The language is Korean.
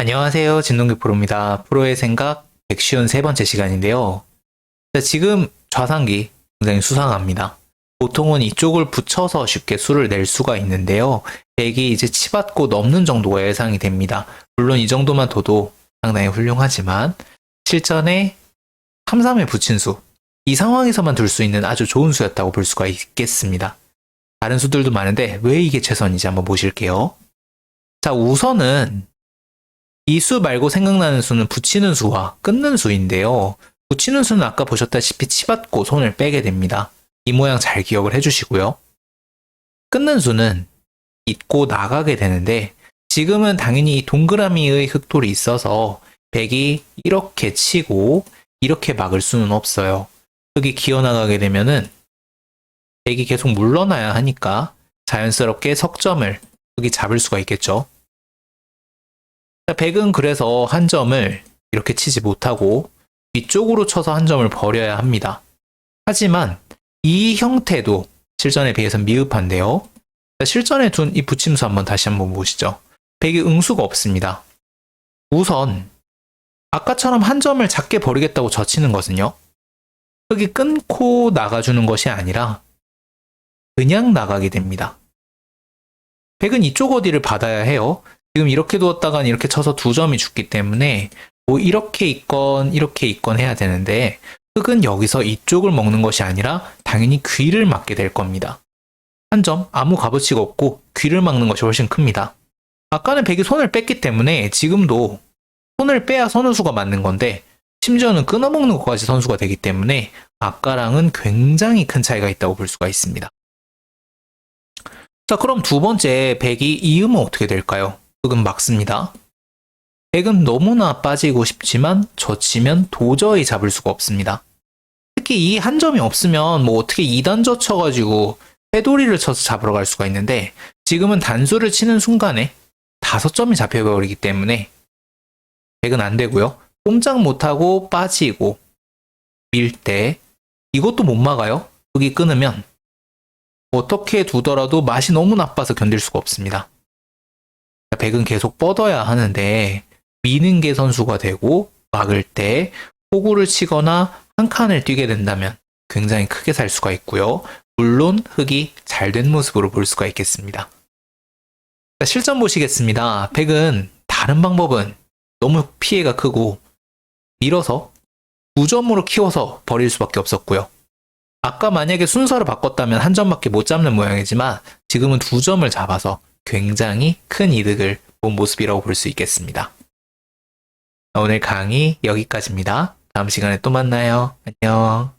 안녕하세요. 진동규 프로입니다. 프로의 생각 153번째 시간인데요. 자, 지금 좌상기 굉장히 수상합니다. 보통은 이쪽을 붙여서 쉽게 수를 낼 수가 있는데요. 100이 이제 치받고 넘는 정도가 예상이 됩니다. 물론 이 정도만 둬도 상당히 훌륭하지만 실전에 3, 3에 붙인 수, 이 상황에서만 둘 수 있는 아주 좋은 수였다고 볼 수가 있겠습니다. 다른 수들도 많은데 왜 이게 최선인지 한번 보실게요. 자, 우선은 이 수 말고 생각나는 수는 붙이는 수와 끊는 수인데요. 붙이는 수는 아까 보셨다시피 치받고 손을 빼게 됩니다. 이 모양 잘 기억을 해주시고요. 끊는 수는 잊고 나가게 되는데 지금은 당연히 이 동그라미의 흑돌이 있어서 백이 이렇게 치고 이렇게 막을 수는 없어요. 흑이 기어나가게 되면은 백이 계속 물러나야 하니까 자연스럽게 석점을 흑이 잡을 수가 있겠죠. 자, 백은 그래서 한 점을 이렇게 치지 못하고 뒤쪽으로 쳐서 한 점을 버려야 합니다. 하지만 이 형태도 실전에 비해서 미흡한데요. 자, 실전에 둔 이 붙임수 한번 다시 한번 보시죠. 백이 응수가 없습니다. 우선 아까처럼 한 점을 작게 버리겠다고 젖히는 것은요. 흙이 끊고 나가주는 것이 아니라 그냥 나가게 됩니다. 백은 이쪽 어디를 받아야 해요. 지금 이렇게 두었다간 이렇게 쳐서 두 점이 죽기 때문에 뭐 이렇게 있건 이렇게 있건 해야 되는데 흑은 여기서 이쪽을 먹는 것이 아니라 당연히 귀를 막게 될 겁니다. 한 점 아무 값어치가 없고 귀를 막는 것이 훨씬 큽니다. 아까는 백이 손을 뺐기 때문에 지금도 손을 빼야 선우수가 맞는 건데 심지어는 끊어먹는 것까지 선수가 되기 때문에 아까랑은 굉장히 큰 차이가 있다고 볼 수가 있습니다. 자 그럼 두 번째 백이 이으면 어떻게 될까요? 흑은 막습니다. 백은 너무나 빠지고 싶지만 젖히면 도저히 잡을 수가 없습니다. 특히 이 한 점이 없으면 뭐 어떻게 2단 젖혀가지고 빼돌이를 쳐서 잡으러 갈 수가 있는데 지금은 단수를 치는 순간에 다섯 점이 잡혀버리기 때문에 백은 안 되고요. 꼼짝 못하고 빠지고 밀 때 이것도 못 막아요. 흙이 끊으면 어떻게 두더라도 맛이 너무 나빠서 견딜 수가 없습니다. 백은 계속 뻗어야 하는데 미는 게 선수가 되고 막을 때 호구를 치거나 한 칸을 뛰게 된다면 굉장히 크게 살 수가 있고요. 물론 흙이 잘 된 모습으로 볼 수가 있겠습니다. 자, 실전 보시겠습니다. 백은 다른 방법은 너무 피해가 크고 밀어서 9점으로 키워서 버릴 수밖에 없었고요. 아까 만약에 순서를 바꿨다면 한 점밖에 못 잡는 모양이지만 지금은 두 점을 잡아서 굉장히 큰 이득을 본 모습이라고 볼 수 있겠습니다. 오늘 강의 여기까지입니다. 다음 시간에 또 만나요. 안녕.